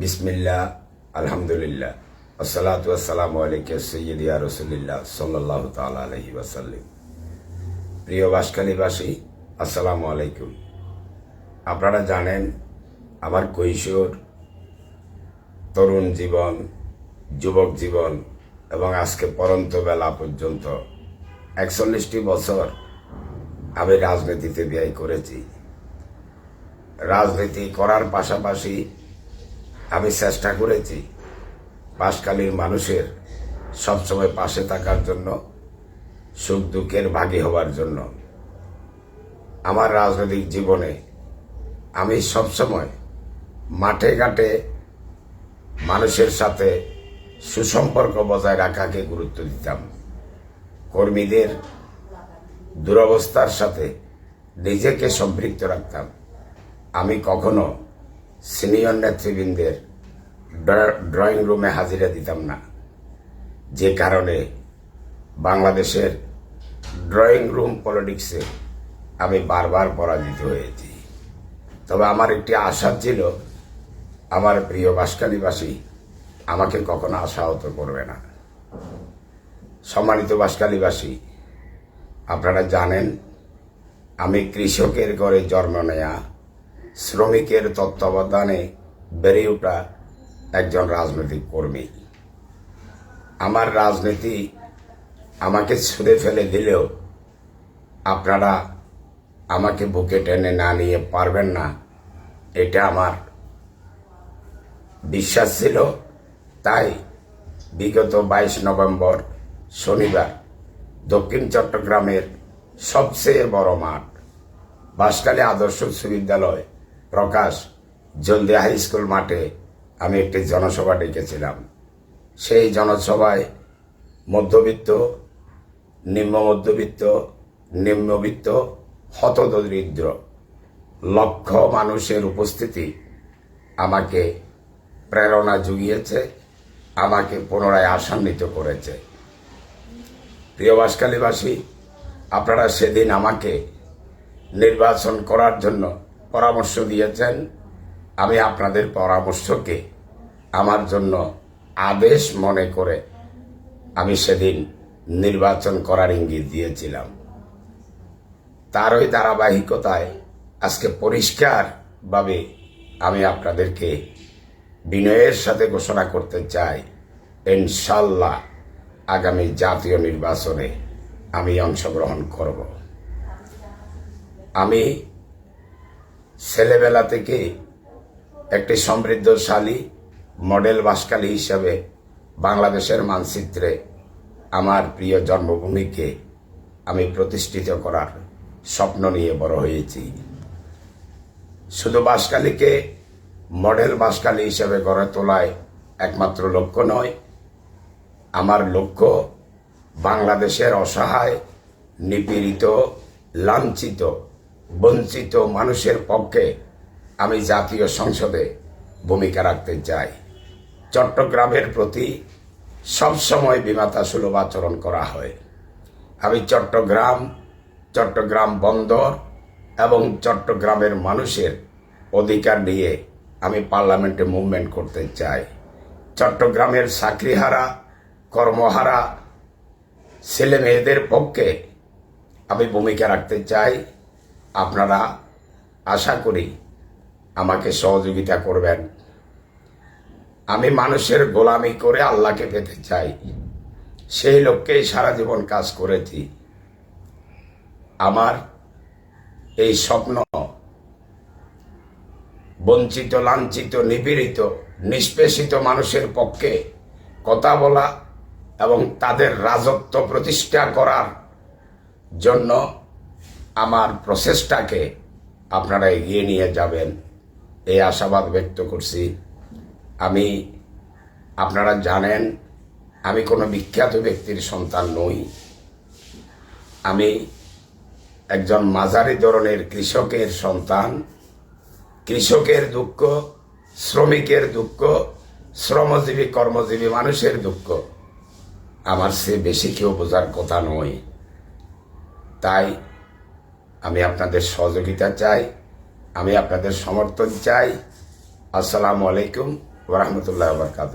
বিসমিল্লা আলহামদুলিল্লাহ। আসসালাতু আসসালামু আলাইকা সৈয়দিয়া রসুলিল্লাহ সাল্লাহ তালা আলহি ওয়াসাল্লিম। প্রিয় বাসকালীবাসী আসসালামু আলাইকুম। আপনারা জানেন, আমার কৈশোর, তরুণ জীবন, যুবক জীবন এবং আজকে পরন্ত বেলা পর্যন্ত একচল্লিশটি বছর আমি রাজনীতিতে ব্যয় করেছি। রাজনীতি করার পাশাপাশি আমি চেষ্টা করেছি বাসকালীর মানুষের সবসময় পাশে থাকার জন্য, সুখ দুঃখের ভাগী হওয়ার জন্য। আমার রাজনৈতিক জীবনে আমি সবসময় মাঠে ঘাটে মানুষের সাথে সুসম্পর্ক বজায় রাখাকে গুরুত্ব দিতাম। কর্মীদের দুরবস্থার সাথে নিজেকে সম্পৃক্ত রাখতাম। আমি কখনো সিনিয়র নেতৃবৃন্দের ড্র- ড্রয়িং রুমে হাজিরা দিতাম না। যে কারণে বাংলাদেশের ড্রয়িং রুম পলিটিক্সে আমি বারবার পরাজিত হয়েছি। তবে আমার একটি আশা ছিল, আমার প্রিয় বাসকালীবাসী আমাকে কখনো আশাহত করবে না। সম্মানিত বাসকালীবাসী, আপনারা জানেন, আমি কৃষকের ঘরে জন্ম নেয়া শ্রমিকের তত্ত্বাবধানে বেড়ে ওঠা একজন রাজনৈতিক কর্মী। আমার রাজনীতি আমাকে ছুঁড়ে ফেলে দিলেও আপনারা আমাকে বুকে টেনে না নিয়ে পারবেন না, এটা আমার বিশ্বাস ছিল। তাই বিগত বাইশ নভেম্বর শনিবার দক্ষিণ চট্টগ্রামের সবচেয়ে বড় মাঠ বাঁশখালী আদর্শ উচ্চ বিদ্যালয় প্রকাশ জলদি হাই স্কুল মাঠে আমি একটি জনসভা ডেকেছিলাম। সেই জনসভায় মধ্যবিত্ত, নিম্ন মধ্যবিত্ত, নিম্নবিত্ত, হতদরিদ্র লক্ষ মানুষের উপস্থিতি আমাকে প্রেরণা জুগিয়েছে, আমাকে পুনরায় আশান্বিত করেছে। প্রিয় বাসকালীবাসী, আপনারা সেদিন আমাকে নির্বাচন করার জন্য পরামর্শ দিয়েছেন, আমি আপনাদের পরামর্শকে আমার জন্য আদেশ মনে করে আমি সেদিন নির্বাচন করার ইঙ্গিত দিয়েছিলাম। তার ওই ধারাবাহিকতায় আজকে পরিষ্কারভাবে আমি আপনাদেরকে বিনয়ের সাথে ঘোষণা করতে চাই, ইনশাল্লাহ আগামী জাতীয় নির্বাচনে আমি অংশগ্রহণ করব। আমি ছেলেবেলা থেকে একটি সমৃদ্ধশালী মডেল বাসকালী হিসাবে বাংলাদেশের মানচিত্রে আমার প্রিয় জন্মভূমিকে আমি প্রতিষ্ঠিত করার স্বপ্ন নিয়ে বড় হয়েছি। শুধু বাসকালীকে মডেল বাসকালী হিসেবে গড়ে তোলায় একমাত্র লক্ষ্য নয়, আমার লক্ষ্য বাংলাদেশের অসহায়, নিপীড়িত, লাঞ্ছিত বঞ্চিত মানুষের পক্ষে আমি জাতীয় সংসদে ভূমিকা রাখতে চাই। চট্টগ্রামের প্রতি সবসময় বিমাতা সুলভ আচরণ করা হয়। আমি চট্টগ্রাম চট্টগ্রাম বন্দর এবং চট্টগ্রামের মানুষের অধিকার নিয়ে আমি পার্লামেন্টে মুভমেন্ট করতে চাই। চট্টগ্রামের চাকরিহারা কর্মহারা, ছেলে মেয়েদের পক্ষে আমি ভূমিকা রাখতে চাই। আপনারা আশা করি আমাকে সহযোগিতা করবেন। আমি মানুষের গোলামি করে আল্লাহকে পেতে চাই। সেই লক্ষ্যেই সারা জীবন কাজ করেছি। আমার এই স্বপ্ন বঞ্চিত, লাঞ্ছিত, নিপীড়িত, নিষ্পেষিত মানুষের পক্ষে কথা বলা এবং তাদের রাজত্ব প্রতিষ্ঠা করার জন্য আমার প্রচেষ্টাকে আপনারা এগিয়ে নিয়ে যাবেন। এই আশাবাদ ব্যক্ত করছি। আমি, আপনারা জানেন, আমি কোনো বিখ্যাত ব্যক্তির সন্তান নই। আমি একজন মাঝারি ধরনের কৃষকের সন্তান। কৃষকের দুঃখ, শ্রমিকের দুঃখ, শ্রমজীবী, কর্মজীবী মানুষের দুঃখ, আমার সে বেশি কেউ বোঝার কথা নয়। তাই আমি আপনাদের সহযোগিতা চাই আমি আপনাদের সমর্থন চাই। আসসালামু আলাইকুম রহমতুল্লাহ বরকাত